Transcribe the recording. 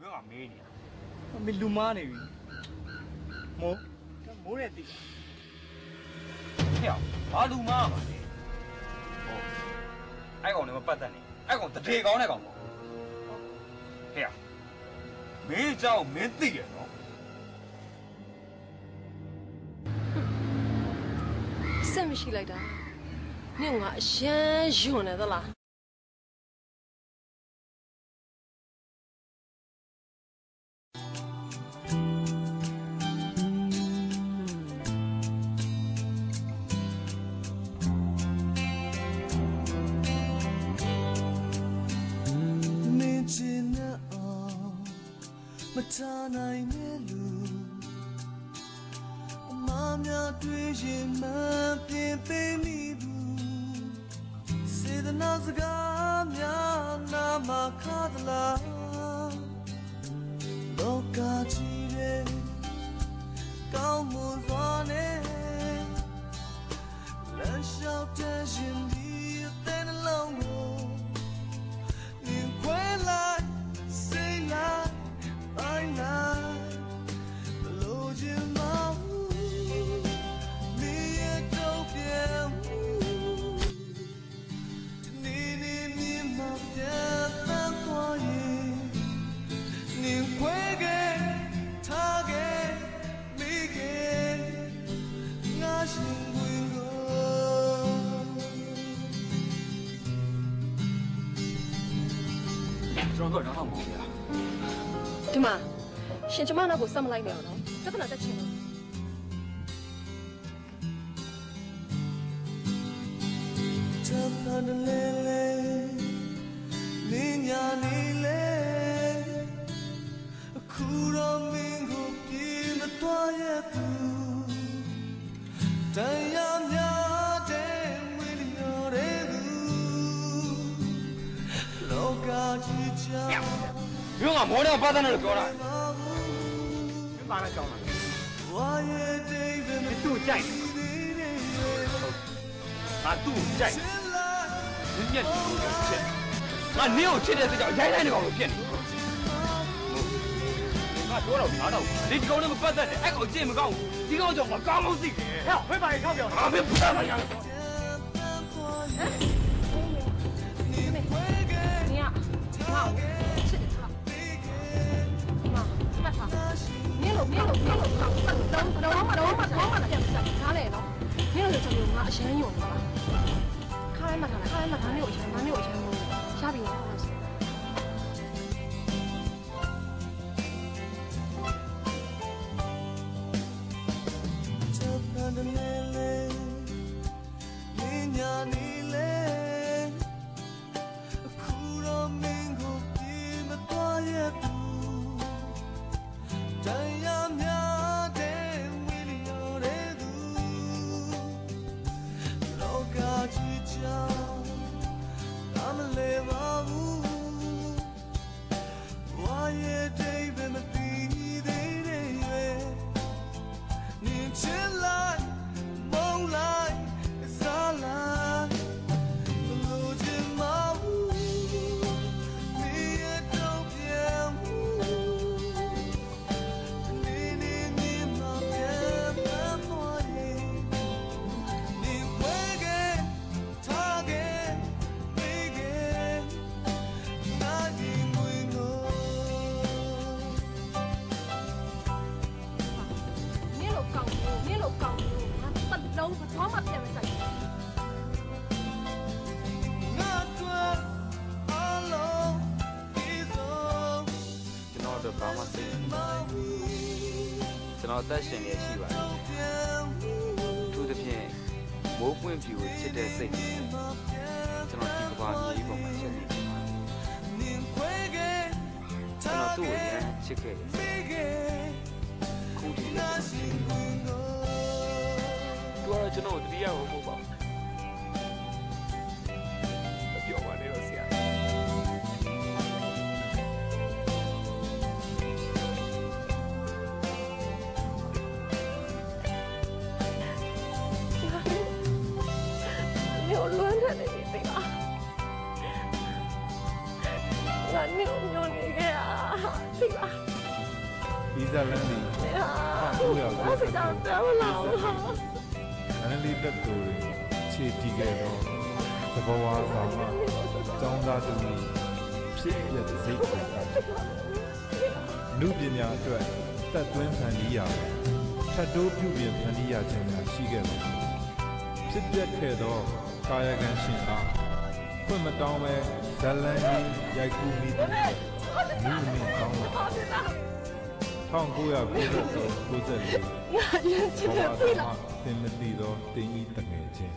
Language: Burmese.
မင်းကမေးနေတာ မင်းလူမားနေပြီမိုးမိုးနဲ့တိ ဟဲ့ဘာလူမားမှာလဲဟောအဲ့ကောင်လည်းမပတ်သက်နဲ့အဲ့ကောင်တထေကောင်းတဲ့ကောင်ပေါ့ဟဲ့မင်းเจ้าမင်းသိရနော် စက်မရှိလိုက်တာညငါအရန်ယွန်းနေသလား မထားနိုင်တဲ့လူအမများတွေ့ရင်မပြင်ပေးမိဘူးစေတနာစကားများနာမခါသလား ကျွန်တော်တို့တော့မဟုတ်ဘူးလားဒီမှာရှင်ကျမနောက်ကိုစက်မလိုက်နဲ့တော့ပြဿနာတက်ချင်လို့ချမ်းသာတယ်လေလေမင်း မင်းကမောတဲ့ပတ်သက်နဲ့လို့ပြောတာပါဘူးမင်းပါလာကြောင်းလားဝါရဲ့ဒိဗေမမင်းသူ့ကိုကြိုက်တယ်သေးတဲ့ငါသူ့ကိုကြိုက်ချစ်လိုက်မင်းမျက်နှာကိုချစ်ငါနင်းကိုချစ်တဲ့စိတ်ကြောင့်ရိုင်းတိုင်းနေကောင်လို့ဖြစ်နေငါပြောတော့ငါတော့ဒီကောင်နဲ့မပတ်သက်နဲ့အဲ့ကောင်အကျင့်မကောင်းဘူးဒီကောင်ကြောင့်ငါကောင်းကောင်းသိတယ်ဟဲ့ဖေးပါရင်ထောက်ပြောငါမင်းဖတ်မှရမယ်န ချစ်တယ်ဟာဒီမှာမှတ်ထားနင်လို့နင်လို့နင်လို့တော့တော့တော့မတော့မတော့မပြန်စားကားလေနော်နင်လို့ကျွန်တော်ငါအရန်ယွန်းပါခါလိုက်မှခါလိုက်ခါလိုက်မှခါမျိုးအရန်ခါမျိုးအရန်လို့ရပြီနော်ချ တ်လုံးဘာမှပြန်မဆိုင်ဘူးငါတို့အလုံးဒီဆုံးကျွန်တော်တို့ဘာမှစိတ်မဝီကျွန်တော်အသက်ရှင်နေရှိပါတယ်တော့ပြန်ဝီအထူးသဖြင့်မိုးပွင့်ဖြူကိုချစ်တဲ့စိတ်နဲ့မပြန်ကျွန်တော်ဒီကဘာမြေကြီးပေါ်မှာချက်နေတယ်နင်ခွေကကျွန်တော်သူ့ကိုရမ်းချစ်ခဲ့တယ် သူကတော့ကျွန်တော်ကိုတတိယကိုမဟုတ်ပါဘူးမပြောပါနဲ့တော့ဆရာမျိုးလွမ်းတယ်နေပြီ လားငလာနင်းညိုနေခဲ့တာသိလားဒီဇလန်ဒီဟာဘာစကားပြောလာဘူးဟာနန်းလေးတက်တူတွေခြေတီခဲ့တော့သဘောဝါဆောင်ကကျောင်းသားတူကြီးဖြစ်ပြတဲ့စိတ်ကိုလူပညာအတွက်တက်သွင်းဖန်တီးရထတ်တိုးပြုပြင်ဖန်တီးရခြင်းများရှိခဲ့ပါဖြစ်ပြခဲ့သောကာယကံရှင်အားခွင့်မတောင်းပဲဇလန်ကြီးရိုက်ကူးမိသည်လူမင်းကောင်းပါ 1993 94ငါရင်ချစ်ဘောတယ်ဝါပြီဆောင်လားမှသင်မသိသောတင်းဤတငယ်ချင်း